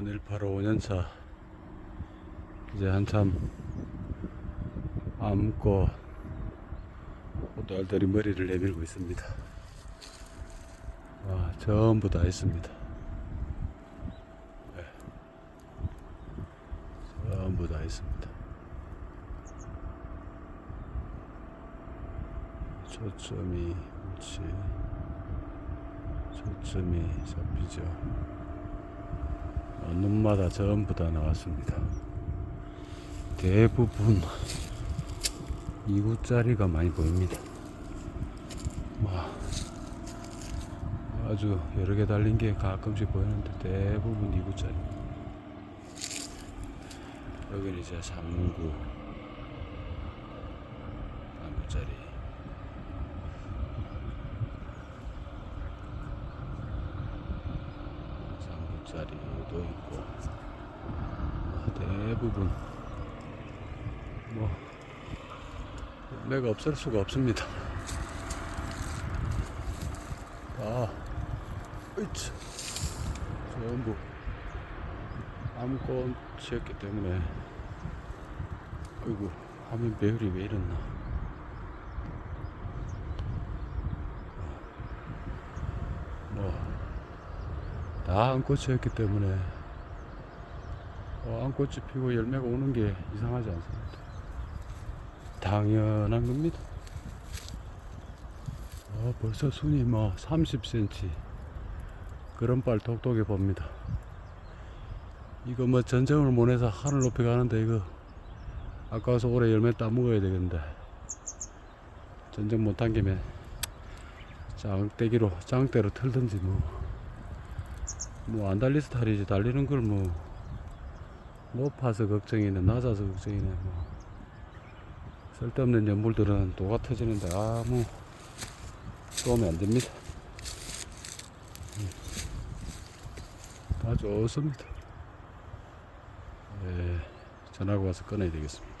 오늘 바로 5년차 이제 한참 암고 꽃알들이 머리를 내밀고 있습니다. 와 전부 다 있습니다. 네. 전부 다 있습니다. 초점이 그렇지 초점이 잡히죠. 어, 눈마다 전부 다 나왔습니다. 대부분 2구짜리가 많이 보입니다. 와, 아주 여러 개 달린 게 가끔씩 보이는데 대부분 2구짜리. 여기는 이제 3구, 3구짜리. 장구짜리도 있고 아, 대부분 뭐 내가 없을 수가 없습니다. 아, 으이치. 전부 아무것이었기 때문에 아이고 화면 배열이 왜 이랬나 뭐 다 암꽃이었기 때문에 어, 암꽃이 피고 열매가 오는 게 이상하지 않습니다. 당연한 겁니다. 어, 벌써 순이 뭐 30cm 그런 빨 똑똑해 봅니다. 이거 뭐 전쟁을 못 해서 하늘 높이 가는데 이거 아까워서 올해 열매 따 먹어야 되겠는데 전쟁 못한 김에 장대기로 장대로 틀든지 뭐 뭐 안 달릴 스타일이지. 달리는 걸 뭐 높아서 걱정이네 낮아서 걱정이네 뭐. 쓸데없는 연물들은 또가 터지는데 아무 도움이 안 됩니다. 음. 다 좋습니다. 예, 전화가 와서 꺼내야 되겠습니다